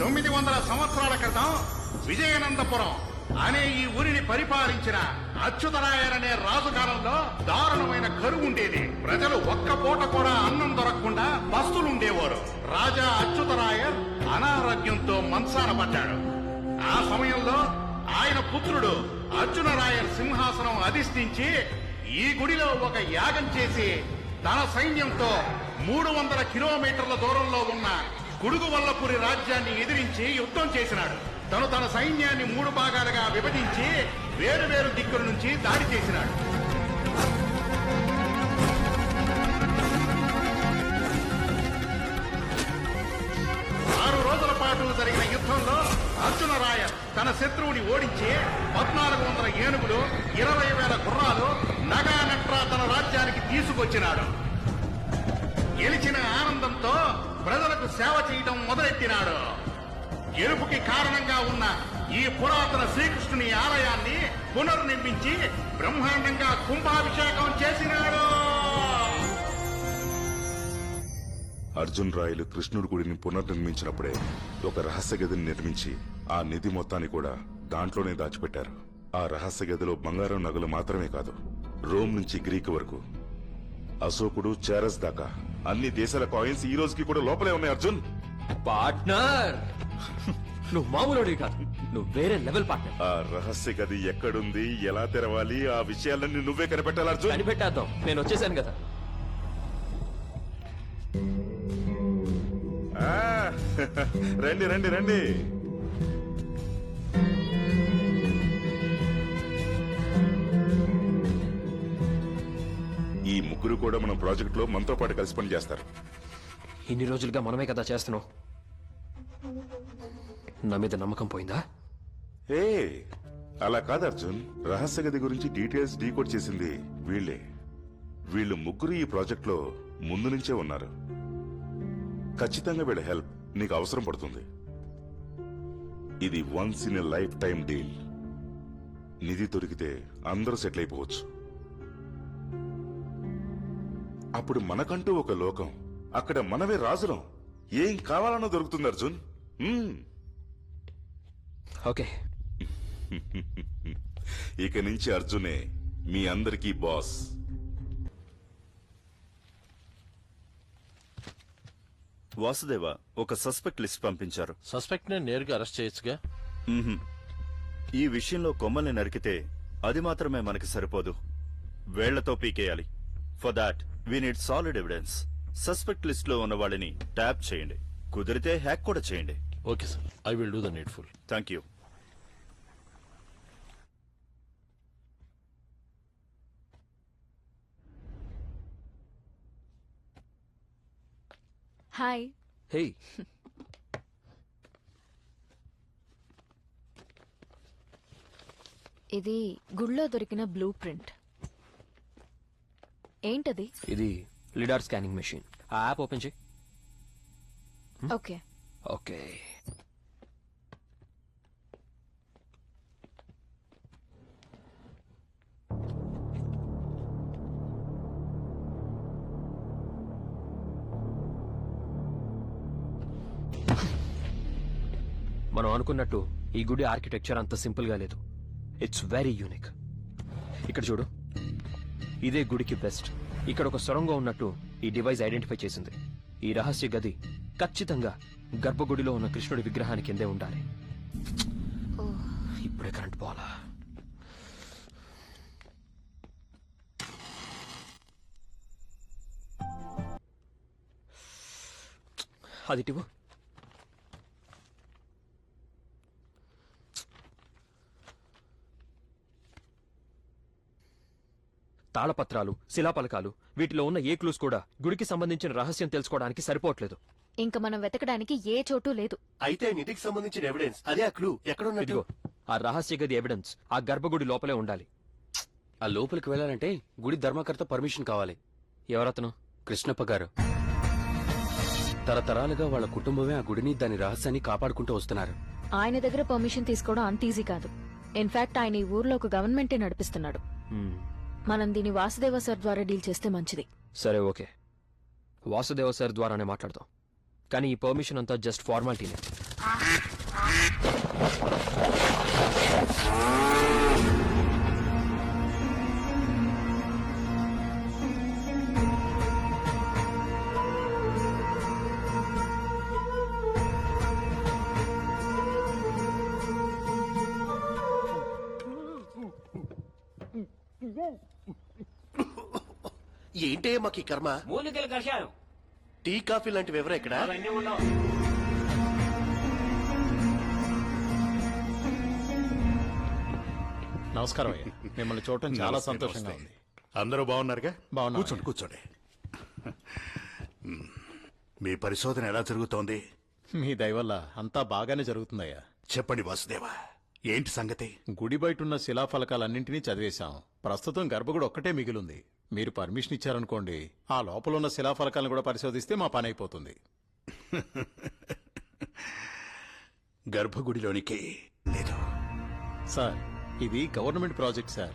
తొమ్మిది వందల సంవత్సరాల క్రితం విజయనందపురం అనే ఈ ఊరిని పరిపాలించిన అచ్యుతరాయరనే రాజు కాలంలో దారుణమైన కరువు ఉండేది. ప్రజలు ఒక్క పూట కూడా అన్నం దొరకకుండా పస్తులుండేవారు రాజా అచ్యుతరాయర్ అనారోగ్యంతో మంచాన పడ్డాడు. ఆ సమయంలో ఆయన పుత్రుడు అర్జునరాయర్ సింహాసనం అధిష్ఠించి ఈ గుడిలో ఒక యాగం చేసి తన సైన్యంతో మూడు వందల కిలోమీటర్ల దూరంలో ఉన్న గుడుగు వల్లపురి రాజ్యాన్ని ఎదిరించి యుద్ధం చేసినాడు. తను తన సైన్యాన్ని మూడు భాగాలుగా విభజించి వేరు వేరు దిక్కుల నుంచి దాడి చేసినాడు. ఆరు రోజుల పాటు జరిగిన యుద్ధంలో అర్జున రాయ తన శత్రువుని ఓడించి పద్నాలుగు వందల ఏనుగులు ఇరవై వేల గుర్రాలు నగా నట్రా తన రాజ్యానికి తీసుకొచ్చినాడు. గెలిచిన ఆనందంతో ప్రజలకు సేవ చేయడం మొదలెట్టినాడు. ఎరుపుకి కారణంగా ఉన్న ఈ పురాతన శ్రీకృష్ణుని ఆలయాన్ని పునర్నిర్మించి బ్రహ్మాండంగా కుంభాభిషేకం చేసినాడు. అర్జున్ రాయలు కృష్ణుడి గుడిని పునర్నిర్మించినప్పుడే ఒక రహస్య గదిని నిర్మించి ఆ నిధి మొత్తాన్ని కూడా దాంట్లోనే దాచిపెట్టారు. ఆ రహస్య గదిలో బంగారం నగలు మాత్రమే కాదు రోమ్ నుంచి గ్రీక్ వరకు అశోకుడు చారస్ దాకా. అన్ని దేశాల కాయిన్స్ ఈ రోజుకి కూడా లోపలే ఉన్నాయి అర్జున్. పార్ట్నర్! నువ్వు మామూలుడివి కాదు. నువ్వు వేరే లెవెల్ పార్ట్నర్. ఆ రహస్య గది ఎక్కడుంది ఎలా తెరవాలి ఆ విషయాలన్నీ నువ్వే కనిపెట్టాలి అర్జున్. కనిపెట్టేద్దాం. నేను వచ్చేసాను కదా. ఆ, రండి రండి రండి. ముగ్గురు కూడా మన ప్రాజెక్ట్లో మనతో పాటు కలిసి పని చేస్తారు. ఇన్ని రోజులుగా మనమే కదా చేస్తున్నాం. నా మీద నమ్మకం పోయిందా? ఏ అలా కాదు అర్జున్. రహస్య గది గురించి డీటెయిల్స్ డీకోడ్ చేసింది వీళ్ళే. వీళ్ళు ముగ్గురు ఈ ప్రాజెక్ట్లో ముందు నుంచే ఉన్నారు. ఖచ్చితంగా వీళ్ళ హెల్ప్ నీకు అవసరం పడుతుంది. ఇది once in a lifetime deal. నిధి దొరికితే అందరూ సెటిల్ అయిపోవచ్చు. అప్పుడు మనకంటూ ఒక లోకం. అక్కడ మనమే రాజులం. ఏం కావాలన్నా దొరుకుతుంది అర్జున్. ఓకే. ఇక నుంచి అర్జునే మీ అందరికీ బాస్. వాసుదేవ ఒక సస్పెక్ట్ లిస్ట్ పంపించారు. సస్పెక్ట్ని నేరుగా అరెస్ట్ చేయొచ్చుగా. ఈ విషయంలో కొమ్మల్ని నరికితే అది మాత్రమే మనకి సరిపోదు. వేళ్ళతో పీకేయాలి. For that we need solid evidence suspect లిస్ట్లో ఉన్న వాళ్ళని ట్యాప్ చేయండి. కుదిరితే హ్యాక్ కూడా చేయండి. Okay sir I will do the needful thank you hi hey ఇది గుళ్ళో దొరికిన బ్లూ ప్రింట్ ఏంటది? ఇది లిడార్ స్కానింగ్ మెషిన్. ఆ యాప్ ఓపెన్ చేయి. ఓకే. ఓకే. మనం అనుకున్నట్టు ఈ గుడి ఆర్కిటెక్చర్ అంత సింపుల్గా లేదు. ఇట్స్ వెరీ యూనిక్ ఇక్కడ చూడు. ఇదే గుడికి బెస్ట్ ఇక్కడ ఒక సొరంగం ఉన్నట్టు ఈ డివైస్ ఐడెంటిఫై చేసింది. ఈ రహస్య గది ఖచ్చితంగా గర్భగుడిలో ఉన్న కృష్ణుడి విగ్రహానికి కిందే ఉండాలి. ఇప్పుడే కరెంట్ పోవాలా? అది తాళపత్రాలు శిలాపలకాలు వీటిలో ఉన్న ఏ క్లూస్ కూడా గుడికి సంబంధించిన రహస్యం తెలుసుకోవడానికి సరిపోవట్లేదు. ఇంకా మనం వెతకడానికి ఏ చోటు లేదు. అయితే నిధికి సంబంధించిన ఎవిడెన్స్ అదే ఆ క్లూ ఎక్కడున్నట్టు? ఇదిగో ఆ రహస్య గది ఎవిడెన్స్ ఆ గర్భగుడి లోపలే ఉండాలి. ఆ లోపలికి వెళ్ళాలంటే గుడి ధర్మకర్త పర్మిషన్ కావాలి. ఎవరతను? కృష్ణప్ప గారు. తరతరాలుగా వాళ్ళ కుటుంబమే ఆ గుడిని దాని రహస్యాన్ని కాపాడుకుంటూ వస్తున్నారు. ఆయన దగ్గర పర్మిషన్ తీసుకోవడం అంత ఈజీ కాదు. ఇన్ఫాక్ట్ ఆయన ఈ ఊర్లో ఒక గవర్నమెంటే నడిపిస్తున్నాడు. మనం దీన్ని వాసుదేవ సార్ ద్వారా డీల్ చేస్తే మంచిది. సరే ఓకే. వాసుదేవ సార్ ద్వారానే మాట్లాడదాం కానీ ఈ పర్మిషన్ అంతా జస్ట్ ఫార్మాలిటీనే. ఏంటే మాకు ఈ కర్మ? మూలికల కషాయం టీ కాఫీ లాంటివి ఎవరు ఇక్కడ అవన్నీ ఉండవు. నమస్కారం అయ్యా. మిమ్మల్ని చూడటం చాలా నమస్తే, సంతోషంగా నమస్తే. ఉంది. అందరూ బాగున్నారుగా? బాగున్నాం. కూర్చోండి కూర్చోండి. మ్, పరిశోధన ఎలా జరుగుతోంది? మీ దయ వల్ల అంతా బాగానే జరుగుతుందయ్యా. చెప్పండి వాసుదేవా. ఏంటి సంగతి? గుడి బయట ఉన్న శిలాఫలకాలన్నింటినీ చదివేశాం. ప్రస్తుతం గర్భగుడి ఒక్కటే మిగిలింది. మీరు పర్మిషన్ ఇచ్చారనుకోండి ఆ లోపల ఉన్న శిలాఫలకాలను కూడా పరిశోధిస్తే మా పని అయిపోతుంది. గర్భగుడిలోనికి లేదు. సార్ ఇది గవర్నమెంట్ ప్రాజెక్ట్ సార్.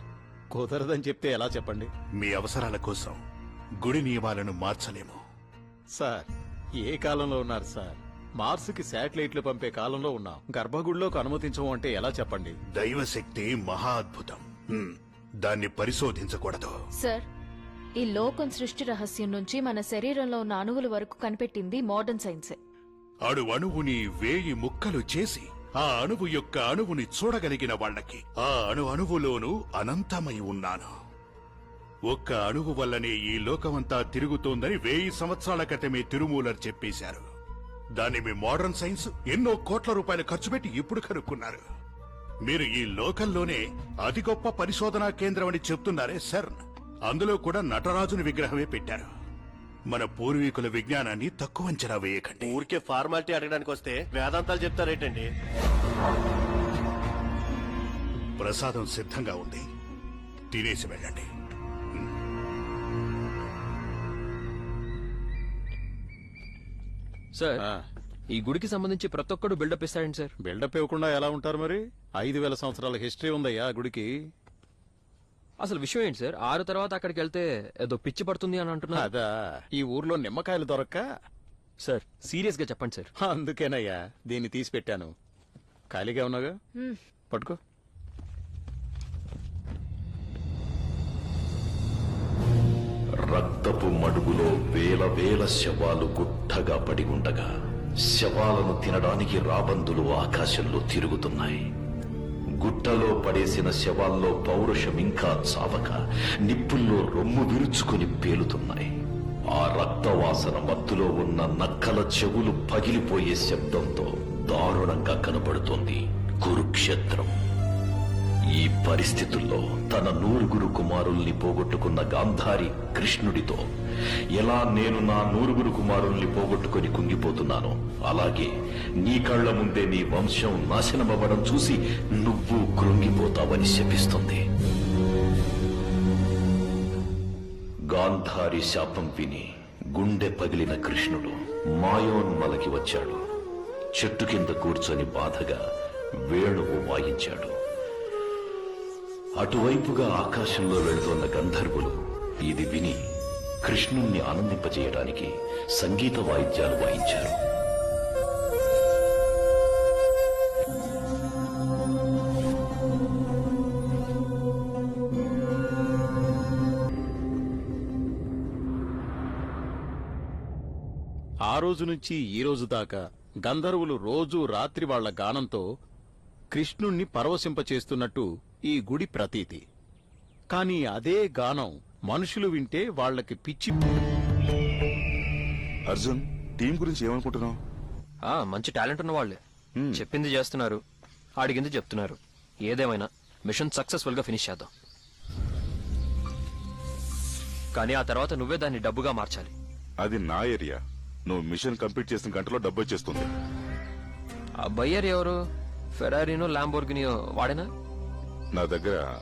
కుదరదని చెప్తే ఎలా చెప్పండి? మీ అవసరాల కోసం గుడి నియమాలను మార్చలేము. సార్ ఏ కాలంలో ఉన్నారు సార్? మార్సుకి శాటిలైట్లు పంపే కాలంలో ఉన్నాం. గర్భగుడిలోకి అనుమతించము అంటే ఎలా చెప్పండి? దైవశక్తి మహా అద్భుతం దాన్ని పరిశోధించకూడదు. సార్ ఈ లోకం సృష్టి రహస్యం నుంచి మన శరీరంలో ఉన్న అణువుల వరకు కనిపెట్టింది మోడర్న్ సైన్సే అణు అణువుని వేయి ముక్కలు చేసి ఆ అణువు యొక్క అణువుని చూడగలిగిన వాళ్ళకి ఆ అణు అణువులోనూ అనంతమై ఉన్నాను. ఒక్క అణువు వల్లనే ఈ లోకమంతా తిరుగుతోందని వేయి సంవత్సరాల క్రితమే తిరుమూలర్ చెప్పేశారు. దాన్ని మీ మోడర్న్ సైన్స్ ఎన్నో కోట్ల రూపాయలు ఖర్చు పెట్టి ఇప్పుడు కనుక్కున్నారు. మీరు ఈ లోకంలోనే అతి గొప్ప పరిశోధనా కేంద్రం అని చెప్తున్నారే సర్. అందులో కూడా నటరాజుని విగ్రహమే పెట్టారు. మన పూర్వీకుల విజ్ఞానాన్ని తక్కువ అంచనా వేయకండి. ఊరికే ఫార్మాలిటీ అడగడానికి వస్తే వేదాంతాలు చెప్తారేటండి ప్రసాదం సిద్ధంగా ఉంది. తినేసి వెళ్ళండి. సార్ ఆ, ఈ గుడికి సంబంధించి ప్రతి ఒక్కడు బిల్డప్ ఇస్తాడండి సార్. బిల్డప్ ఇవ్వకుండా ఎలా ఉంటారు మరి? ఐదు వేల సంవత్సరాల హిస్టరీ ఉందయ్యా ఆ గుడికి. అసలు విషయం ఏంటి సార్? ఆరు తర్వాత అక్కడికి వెళ్తే ఏదో పిచ్చి పడుతుంది అని అంటున్నారు. అదా. ఈ ఊర్లో నిమ్మకాయలు దొరక్క? సార్ సీరియస్గా చెప్పండి సార్. అందుకేనయ్యా దీన్ని తీసి పెట్టాను. ఖాళీగా ఉన్నాగా పట్టుకో. రక్తపు మడుగులో వేల వేల శవాలు గుట్టగా పడి ఉండగా శవాలను తినడానికి రాబందులు ఆకాశంలో తిరుగుతున్నాయి. గుట్టలో పడేసిన శవాల్లో పౌరుషం ఇంకా చావక నిప్పుల్లో రొమ్ము విరుచుకొని పేలుతున్నాయి. ఆ రక్తవాసన మత్తులో ఉన్న నక్కల చెవులు పగిలిపోయే శబ్దంతో దారుణంగా కనబడుతోంది కురుక్షేత్రం. ఈ పరిస్థితుల్లో తన నూరుగురు కుమారుల్ని పోగొట్టుకున్న గాంధారి కృష్ణుడితో ఎలా నేను నా నూరుగురు కుమారుల్ని పోగొట్టుకుని కుంగిపోతున్నానో అలాగే నీ కళ్ళ ముందే నీ వంశం నాశనమవ్వడం చూసి నువ్వు కృంగిపోతావని శపిస్తుంది. గాంధారి శాపం విని గుండె పగిలిన కృష్ణుడు మాయోన్మలకి వచ్చాడు. చెట్టు కింద కూర్చొని బాధగా వేణువు వాయించాడు. అటువైపుగా ఆకాశంలో వెళుతోన్న గంధర్వులు ఇది విని కృష్ణుణ్ణి ఆనందింపజేయడానికి సంగీత వాయిద్యాలు వాయించారు. ఆ రోజు నుంచి ఈ రోజు దాకా గంధర్వులు రోజూ రాత్రి వాళ్ళ గానంతో కృష్ణుణ్ణి పరవశింపచేస్తున్నట్టు ఈ గుడి ప్రతీతి. కాని అదే గానం మనుషులు వింటే వాళ్ళకి పిచ్చి అర్జున్ టీం గురించి ఏమనుకుంటున్నావు? ఆ మంచి టాలెంట్ ఉన్న వాళ్ళే చెప్పింది చేస్తున్నారు. అడిగింది చెప్తున్నారు. ఏదేమైనా మిషన్ సక్సెస్ఫుల్గా ఫినిష్ చేద్దాం. కానీ ఆ తర్వాత నువ్వే దాన్ని డబ్బుగా మార్చాలి. అది నా ఏరియా. నువ్వు మిషన్ కంప్లీట్ చేసిన గంటలో డబ్బు వచ్చేస్తుంది. ఆ బయ్యర్ ఎవరు? ఫెరారీనో లాంబోర్గినియో వాడేనా? నా దగ్గర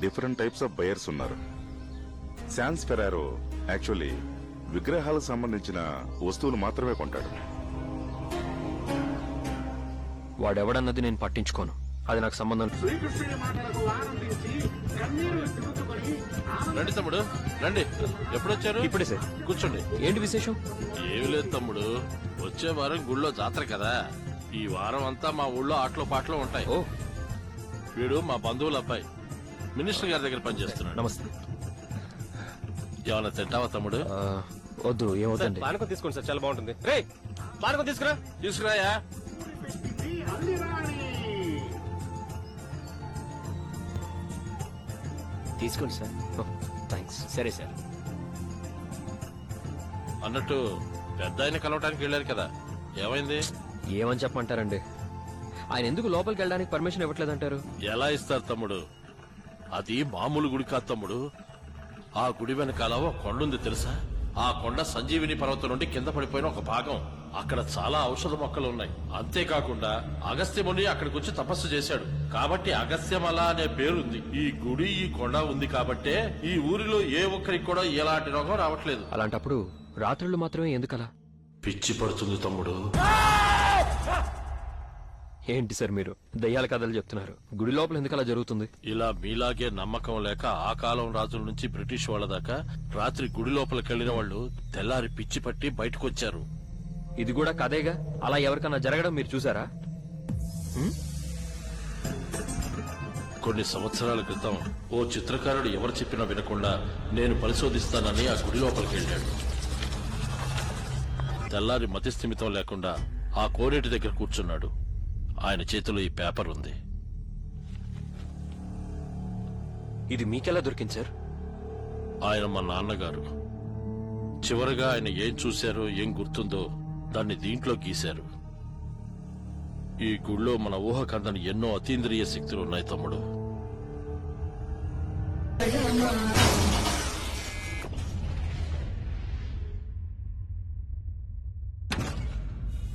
డిఫరెంట్ టైప్స్ ఆఫ్ బయర్స్ ఉన్నారు. శాన్స్ ఫెరారో యాక్చువల్లీ విగ్రహాలకు సంబంధించిన వస్తువులు మాత్రమే కొంటాడు. వాడెవడన్నది నేను పట్టించుకోను. అది నాకు సంబంధం రండి తమ్ముడు రండి. ఎప్పుడొచ్చారు? ఇప్పుడే సార్. కూర్చోండి. ఏంటి విశేషం? ఏమి లేదు తమ్ముడు వచ్చే వారం గుళ్ళో జాతర కదా. ఈ వారం అంతా మా ఊళ్ళో ఆటలు పాటలు ఉంటాయి. ఓ. వీడు మా బంధువుల అబ్బాయి. మినిస్టర్ గారి దగ్గర పనిచేస్తున్నాడు. నమస్తే. ఏమైనా తింటావా తమ్ముడు? వద్దు ఏమవుతండి పానకం తీసుకోండి సార్ చాలా బాగుంటుంది. రే పానకం తీసుకురా. తీసుకురాయా? తీసుకోండి సార్. థ్యాంక్స్ సరే సార్. అన్నట్టు పెద్ద ఆయన కలవటానికి వెళ్ళారు కదా. ఏమైంది? ఏమని చెప్పమంటారండి? ఆయన ఎందుకు లోపలికి వెళ్ళడానికి పర్మిషన్ ఇవ్వట్లేదంటారు? ఎలా ఇస్తారు తమ్ముడు? అది మామూలు గుడి కాదు తమ్ముడు. ఆ గుడి వెనకాల ఒక కొండ ఉంది తెలుసా? ఆ కొండ సంజీవిని పర్వతం నుండి కింద పడిపోయిన ఒక భాగం. అక్కడ చాలా ఔషధ మొక్కలు ఉన్నాయి. అంతేకాకుండా అగస్త్యముని అక్కడికి వచ్చి తపస్సు చేశాడు. కాబట్టి అగస్త్యమల అనే పేరుంది. ఈ గుడి ఈ కొండ ఉంది కాబట్టే ఈ ఊరిలో ఏ ఒక్కరికి కూడా ఎలాంటి రోగం రావట్లేదు. అలాంటప్పుడు రాత్రుళ్ళు మాత్రమే ఎందుకలా? పిచ్చి పడుతుంది తమ్ముడు. ఏంటి సార్ మీరు? దయ్యాల కథలు చెప్తున్నారు. గుడి లోపల ఎందుకు అలా జరుగుతుంది? ఇలా మీలాగే నమ్మకం లేక ఆ కాలం రాజుల నుంచి బ్రిటిష్ వాళ్ళ దాకా రాత్రి గుడి లోపలికి వెళ్ళిన వాళ్ళు తెల్లారి పిచ్చి పట్టి బయటకు వచ్చారు ఇది కూడా కదేగా అలా ఎవరికన్నా జరగడం మీరు చూసారా? కొన్ని సంవత్సరాల క్రితం ఓ చిత్రకారుడు ఎవరు చెప్పినా వినకుండా నేను పరిశోధిస్తానని ఆ గుడి లోపలికి వెళ్ళాడు. తెల్లారి మతిస్థిమితం లేకుండా ఆ కోనేటి దగ్గర కూర్చున్నాడు. ఆయన చేతిలో ఈ పేపర్ ఉంది. ఇది మీకెలా దొరికింది సార్? ఆయన మా నాన్నగారు. చివరగా ఆయన ఏం చూశారో ఏం గుర్తుందో దాన్ని దీంట్లో గీశారు. ఈ గుళ్ళో మన ఊహకందని ఎన్నో అతీంద్రియ శక్తులు ఉన్నాయి తమ్ముడు.